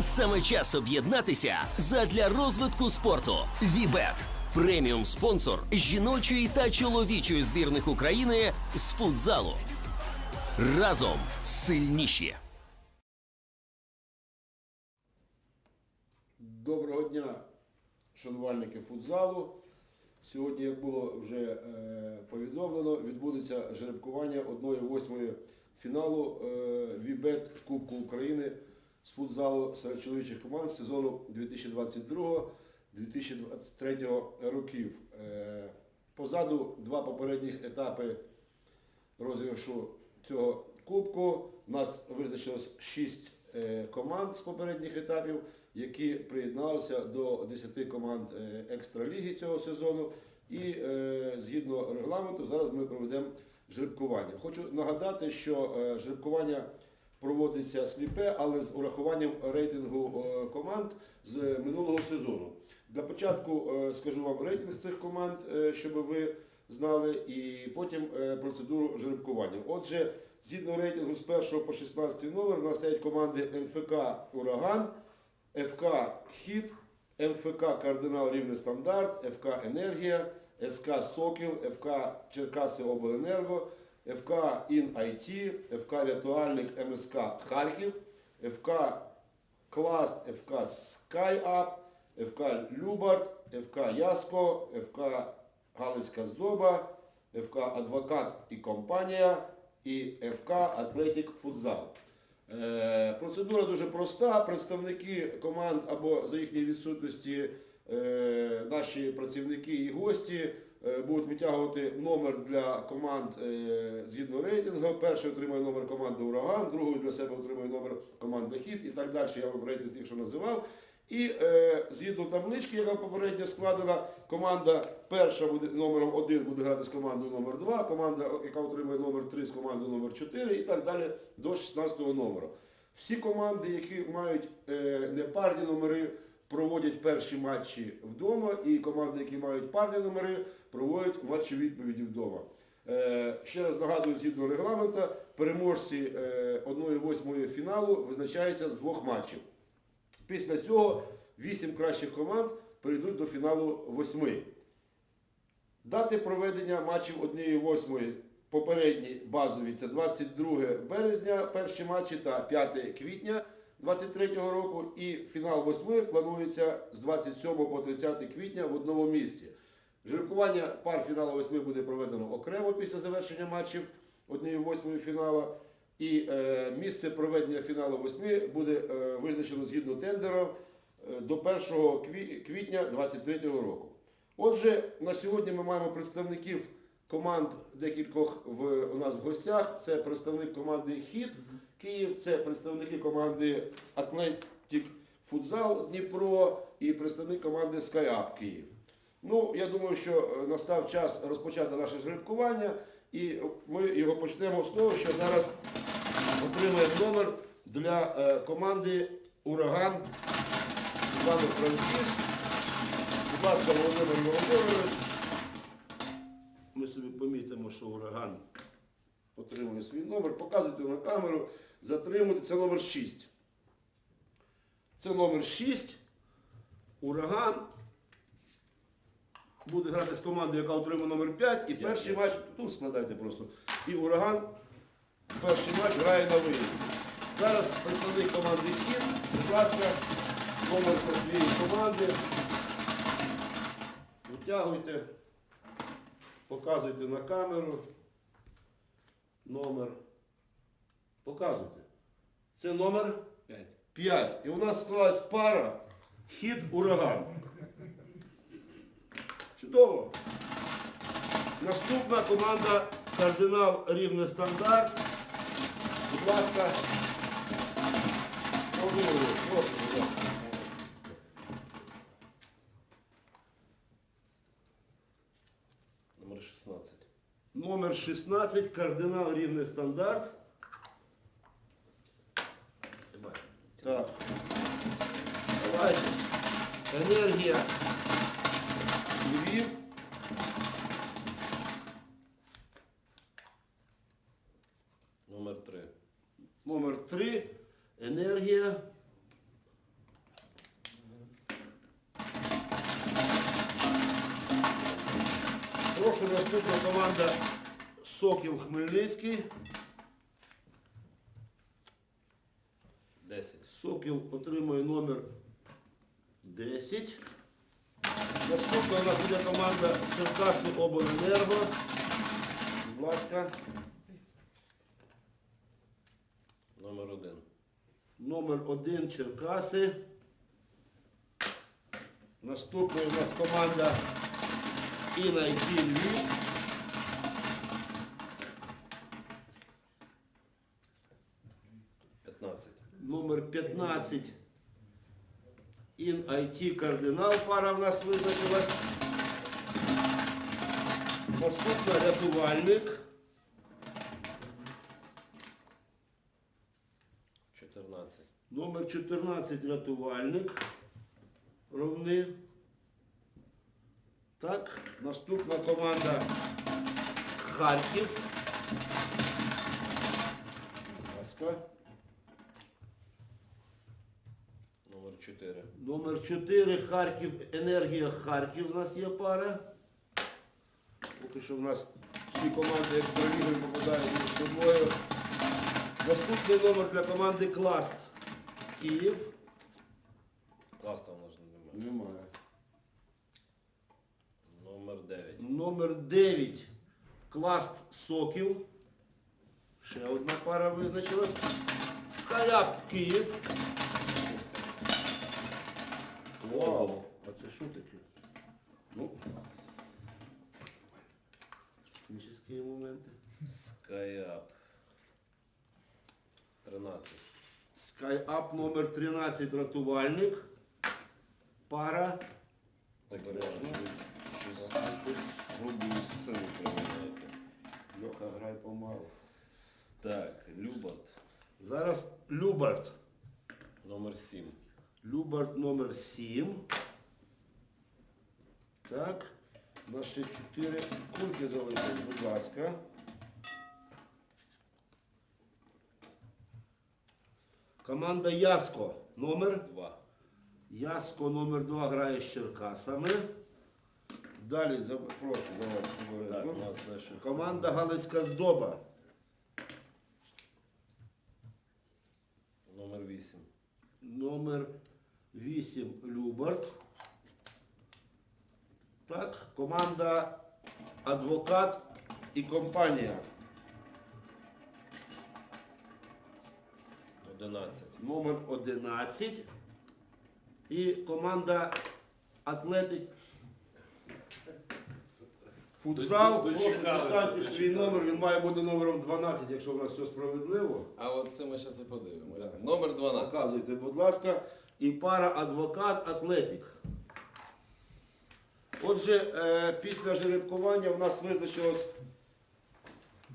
Саме час об'єднатися задля розвитку спорту. Вібет преміум спонсор жіночої та чоловічої збірних України з футзалу. Разом сильніші. Доброго дня, шанувальники футзалу. Сьогодні, як було вже е, повідомлено, відбудеться жеребкування 1-8 фіналу е, Вібет Кубку України з футзалу серед чоловічих команд сезону 2022-2023 років. Е, позаду два попередніх етапи розіграшу цього кубку. У нас визначилось 6 команд з попередніх етапів, які приєдналися до 10 команд е, екстраліги цього сезону. І е, згідно регламенту зараз ми проведемо жеребкування. Хочу нагадати, що е, жеребкування проводиться сліпе, але з урахуванням рейтингу е, команд з минулого сезону. Для початку е, скажу вам рейтинг цих команд, е, щоб ви знали, і потім е, процедуру жеребкування. Отже, згідно рейтингу з 1 по 16 номер, у нас стоять команди МФК Ураган, ФК Хід, МФК Кардинал Рівний Стандарт, ФК Енергія, СК Сокіл, ФК Черкаси Обленерго, ФК Ін ІН-ІТ, ФК Рятуальник МСК Харків, ФК Класт, ФК SkyUp, ФК Любард, ФК Яско, ФК Галицька Здоба, ФК Адвокат і компанія і ФК Атлетік Футзал. Процедура дуже проста. Представники команд або за їхньої відсутності е, наші працівники і гості будуть витягувати номер для команд е, згідно рейтингу. Перший отримує номер команди Ураган, другий для себе отримує номер команди Хід і так далі. Я вам рейтинг тільки що називав. І е, згідно таблички, яка попередньо складена, команда перша буде номером 1 буде грати з командою номер 2 команда, яка отримує номер 3 з командою номер 4 і так далі до 16 номеру. Всі команди, які мають е, непарні номери, проводять перші матчі вдома, і команди, які мають парні номери, проводять матчі відповіді вдома. Е, ще раз нагадую, згідно регламента, переможці е, 1-8 фіналу визначаються з двох матчів. Після цього вісім кращих команд перейдуть до фіналу восьми. Дати проведення матчів 1-8 попередні базові це 22 березня перші матчі та 5 квітня 2023 року. І фінал 8 планується з 27 по 30 квітня в одному місці. Жеребкування пар фіналу 8 буде проведено окремо після завершення матчів 1-8 фіналу. І е, місце проведення фіналу 8 буде е, визначено згідно тендеру е, до 1 кві- квітня 2023 року. Отже, на сьогодні ми маємо представників команд декількох в, у нас в гостях. Це представник команди Хід Київ, це представники команди Атлетік Футзал Дніпро і представник команди SkyUp Київ. Ну, я думаю, що е, настав час розпочати наше жеребкування, і ми його почнемо з того, що зараз отримує номер для е, команди Ураган Івано-Франківськ. Будь ласка, Володимир Володимирович. Ми собі помітимо, що ураган отримує свій номер. Показуйте на камеру, затримуйте. Це номер 6. Це номер 6. Ураган буде грати з командою, яка отримує номер 5. І перший матч, тут складайте просто. І ураган перший матч грає на виїзд. Зараз представник команди Кіт, будь ласка, номер своєї команди. Витягуйте, показуйте на камеру. Номер. Показуйте. Це номер 5. 5. І у нас склалась пара хід ураган. Чудово. Наступна команда Кардинал Рівне Стандарт. Будь ласка. Прошу, будь ласка. Номер 16. Номер 16, кардинал Рівне Стандарт. Так. Давайте. Енергія. 10. Сокіл отримує номер 10. Наступна у нас буде команда Черкаси Обленерго. Будь ласка, Номер 1. номер 1 Черкаси. Наступна у нас команда Інайті Львів. Номер 15. In IT Кардинал пара в нас визначилась. Наступна рятувальник. 14. Номер 14 рятувальник. Ровни. Так, наступна команда Харків. Будь ласка. Номер 4. Номер 4 Харків. Енергія Харків у нас є пара. Поки що в нас всі команди екстраліги попадають між собою. Наступний номер для команди Класт. Київ. Класта у нас немає. Немає. Номер 9. Номер 9. Класт Сокіл. Ще одна пара визначилась. Скаляп Київ. Вау! А це що таке? Ну. Технічні моменти. Скайап. 13. Скайап номер 13 рятувальник. Пара. Так, Обережно. щось. Льоха, грай помалу. Так, Любард. Зараз Любард. Номер 7. Любард номер 7. Так. У нас ще 4 кульки залишились, будь ласка. Команда Яско. Номер. 2. Яско номер 2 грає з Черкасами. Далі прошу, давайте. Команда Галицька здоба. Номер 8. Номер 8 Любард. Так, команда Адвокат і компанія. 11. Номер 11. І команда Атлетик. Футзал. Прошу поставте свій номер, він має бути номером 12, якщо в нас все справедливо. А от це ми зараз і подивимося. Номер 12. Показуйте, будь ласка. І пара адвокат Атлетик. Отже, е, після жеребкування в нас визначилось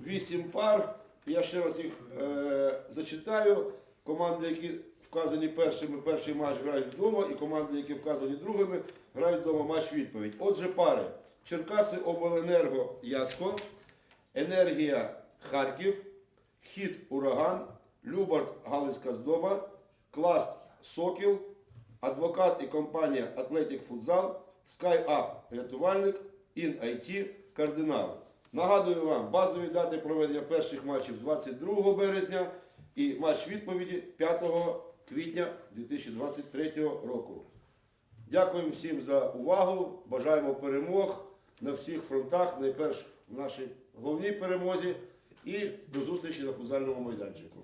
8 пар. Я ще раз їх е, зачитаю. Команди, які вказані першими, перший матч грають вдома, і команди, які вказані другими, грають вдома матч відповідь. Отже, пари. Черкаси Обленерго Яско, Енергія Харків, Хід Ураган, Любард Галицька Здоба, Класт Сокіл, Адвокат і компанія Атлетік Футзал, SkyUp Рятувальник, InIT Кардинал. Нагадую вам, базові дати проведення перших матчів 22 березня і матч відповіді 5 квітня 2023 року. Дякуємо всім за увагу. Бажаємо перемог на всіх фронтах, найперш в нашій головній перемозі. І до зустрічі на футзальному майданчику.